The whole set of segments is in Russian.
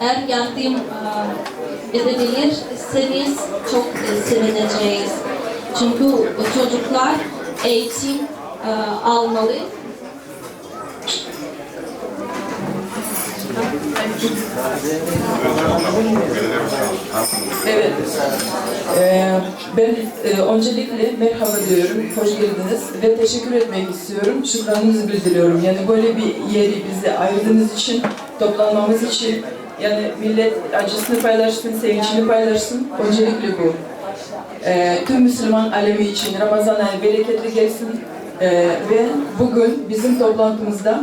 Eğer yardım e, edebilirseniz çok e, sevineceğiz. Çünkü çocuklar eğitim e, almalı. Evet. Ee, ben e, öncelikle merhaba diyorum, hoş geldiniz ve teşekkür etmek istiyorum. Şükranımızı bildiriyorum. Yani böyle bir yeri bize ayırdığınız için, toplanmamız için, yani millet acısını paylaşsın, sevincini paylaşsın. Öncelikle bu. Ee, tüm Müslüman alemi için Ramazan ayı bereketli gelsin. Ee, ve bugün bizim toplantımızda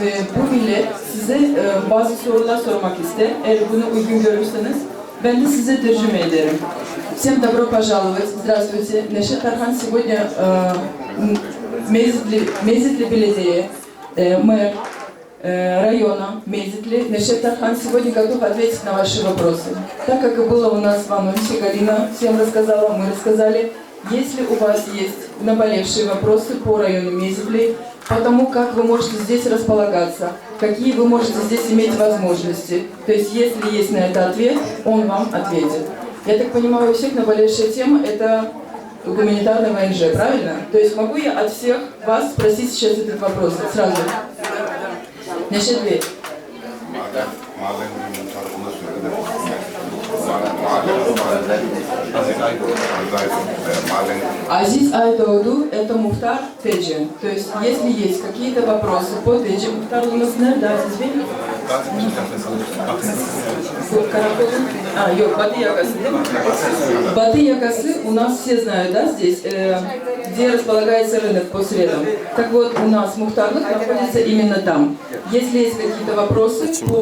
e, bu millet size e, bazı sorular sormak ister. Eğer bunu uygun görürseniz ben de size tercüme ederim. Всем добро пожаловать. Здравствуйте. Нешет Тархан сегодня э, м, Мезитли, Мезитли Беледея, э, мэр э, района Мезитли. Нешет Тархан сегодня готов ответить на ваши вопросы. Так как и было у нас в анонсе, Галина всем рассказала, мы рассказали. Если у вас есть наболевшие вопросы по району Мезитли, по тому, как вы можете здесь располагаться, какие вы можете здесь иметь возможности. То есть, если есть на это ответ, он вам ответит. Я так понимаю, у всех наболевшая тема – это гуманитарная ВНЖ, правильно? То есть могу я от всех вас спросить сейчас этот вопрос сразу? Neşet Bey, Азиз Айдауду – это Мухтар Теджи. То есть, если есть какие-то вопросы по Теджи, Мухтар у нас да, Караколы. А, yok, Батый Якасы, да? Батый Якасы у нас все знают, да, здесь, э, где располагается рынок по средам. Так вот, у нас Мухтарлык находится именно там. Если есть какие-то вопросы по